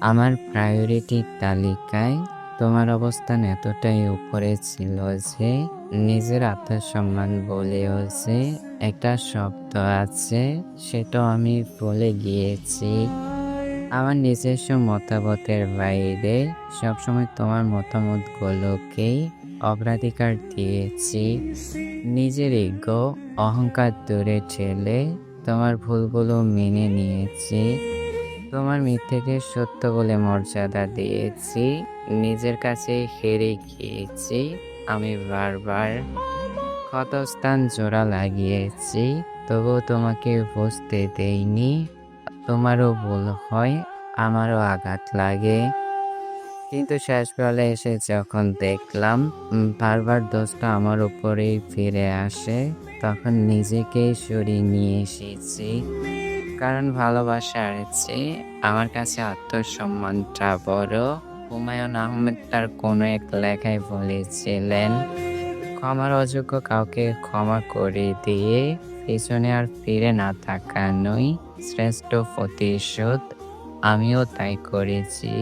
আমার প্রায়োরিটির তালিকায় তোমার অবস্থান এতটাই উপরে ছিল যে নিজের আত্মসম্মান বলেও যে একটা শব্দ আছে সেটা আমি বলে গিয়েছি। আমার নিজস্ব মতামতের বাইরে সবসময় তোমার মতামতগুলোকেই অগ্রাধিকার দিয়েছি। নিজের ইগো অহংকার দূরে ঠেলে তোমার ভুলগুলো মেনে নিয়েছি। তোমার মিথ্যেকে সত্য বলে মর্যাদা দিয়েছি, নিজের কাছে হেরে গিয়েছি, আমি বারবার ক্ষতস্থান জোড়া লাগিয়েছি, তবুও তোমাকে বুঝতে দেইনি। তোমারও ভুল হয়, আমারও আঘাত লাগে। কিন্তু শেষ বেলা এসে যখন দেখলাম বারবার দোষটা আমার উপরেই ফিরে আসে, তখন নিজেকেই সরিয়ে নিয়ে এসেছি। কারণ ভালোবাসার চেয়ে আমার কাছে আত্মসম্মানটা বড়। হুমায়ুন আহমেদ তার কোনো এক লেখায় বলেছিলেন, ক্ষমার অযোগ্য কাউকে ক্ষমা করে দিয়ে পিছনে আর ফিরে না তাকানোই শ্রেষ্ঠ প্রতিশোধ। আমিও তাই করেছি।